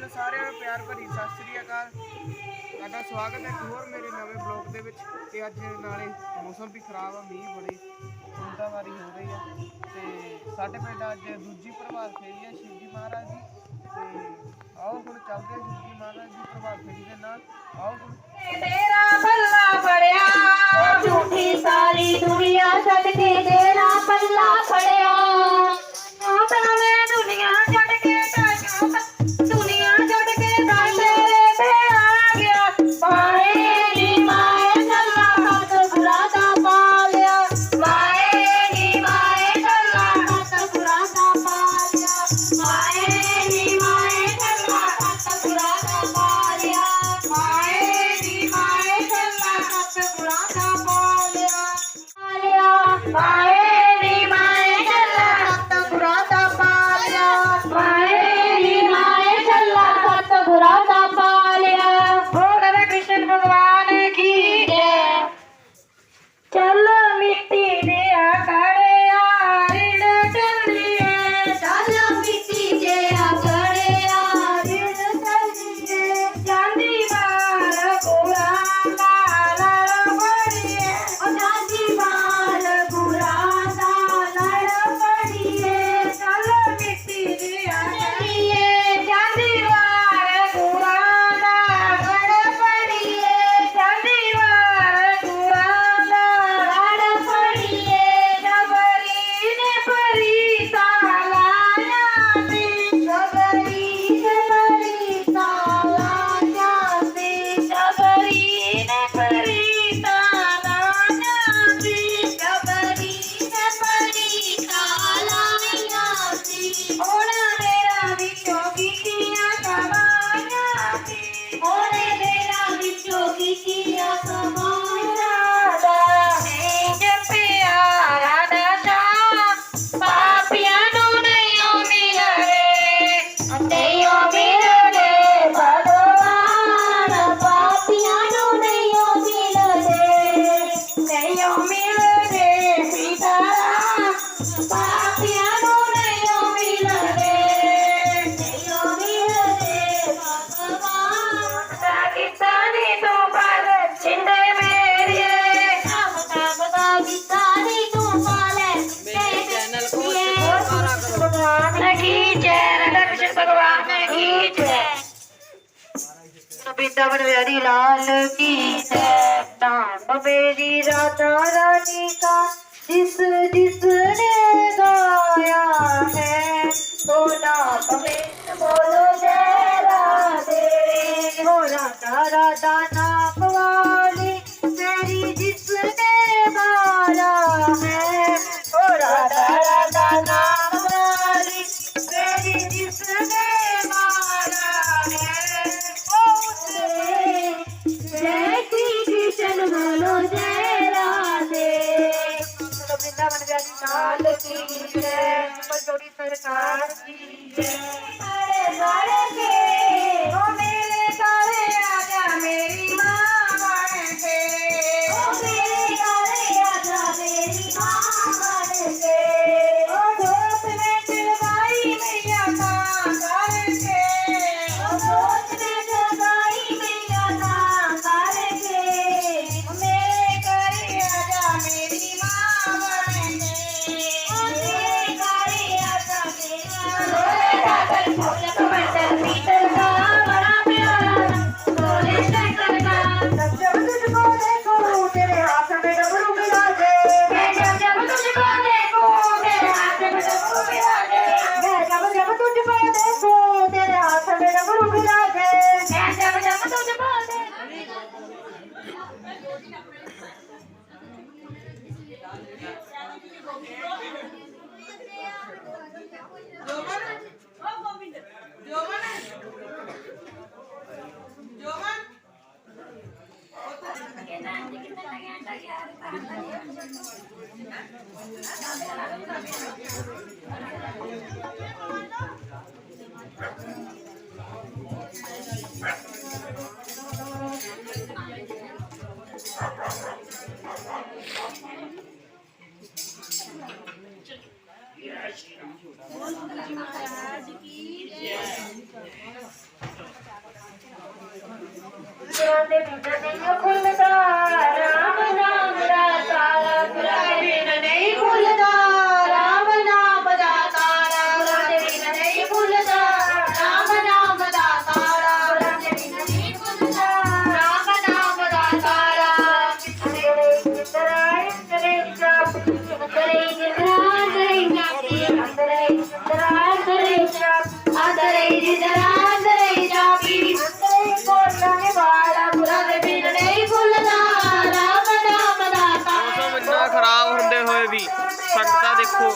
ਤੁਹਾਨੂੰ ਸਾਰਿਆਂ ਨੂੰ ਪਿਆਰ ਭਰੀ ਸਤਿ ਸ੍ਰੀ ਅਕਾਲ। ਤੁਹਾਡਾ ਸਵਾਗਤ ਹੈ ਹੋਰ ਮੇਰੇ ਨਵੇਂ ਬਲੌਗ ਦੇ ਵਿੱਚ ਤੇ ਅੱਜ ਨਾਲੇ ਮੌਸਮ ਵੀ ਖਰਾਬ ਆ, ਮੀਂਹ ਬੜੀ ਵਾਰੀ ਹੋ ਰਹੀ ਆ। ਤੇ ਸਾਡੇ ਪਿੰਡ ਅੱਜ ਦੂਜੀ ਪ੍ਰਭਾਤ ਫੇਰੀ ਆ ਸ਼ਿਵਜੀ ਮਹਾਰਾਜ ਦੀ। ਤੇ ਆਓ ਹੁਣ ਚੱਲਦੇ ਆ ਸ਼ਿਵਜੀ ਮਹਾਰਾਜ ਦੀ ਪ੍ਰਭਾਤ ਫੇਰੀ ਦੇ ਨਾਲ। ਆਓ ਹੁਣ। ਤੇਰਾ ਪੱਲਾ ਫੜਿਆ, ਝੂਠੀ ਸਾਰੀ ਦੁਨੀਆ ਛੱਡ ਕੇ ਤੇਰਾ ਪੱਲਾ ਫੜਿਆ। Ora ਵ੍ਰਿੰਦਾਵਨ ਵਿਹਾਰੀ ਲਾਲ ਕੀ ਜੈ ਨਾਮ ਮੇਰੀ ਰਾਧਾ ਰਾਣੀ ਕਾ ਜਿਸ ਜਿਸ ਨੇ ਗਾਇਆ ਹੈ। ਉਹ ਨਾਮ ਮੇਰੀ ਬੋਲੋ ਜੈ ਰਾਧੇ ਹੋ ਰਾਧਾ ਰਾਧਾ ਨਾਮ Jangan, kita tanya tanya.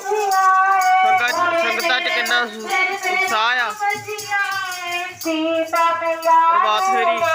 ਸੰਗਤ ਸੰਗਤਾਂ ਚ ਕਿੰਨਾ ਉਤਸ਼ਾਹ ਆ। ਪ੍ਰਭਾਤ ਫੇਰੀ।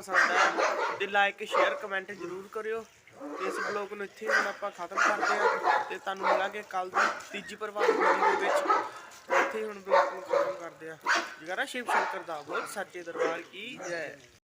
ਪਸੰਦ ਆਇਆ ਤੇ ਲਾਈਕ ਸ਼ੇਅਰ ਕਮੈਂਟ ਜ਼ਰੂਰ ਕਰਿਓ। ਤੇ ਇਸ ਬਲੌਗ ਨੂੰ ਇੱਥੇ ਹੁਣ ਆਪਾਂ ਖਤਮ ਕਰਦੇ ਹਾਂ। ਤੇ ਤੁਹਾਨੂੰ ਮਿਲਾਂਗੇ ਕੱਲ ਦੀ ਤੀਜੀ ਪ੍ਰਭਾਵ ਵੀਡੀਓ ਦੇ ਵਿੱਚ। ਇੱਥੇ ਹੁਣ ਬਲੌਗ ਨੂੰ ਖਤਮ ਕਰਦੇ ਹਾਂ। ਜਗਾਰਾ ਸ਼ਿਵ ਸ਼ੰਕਰ ਦਾ ਬੋਲ, ਸੱਚੇ ਦਰਬਾਰ ਕੀ ਜੈ।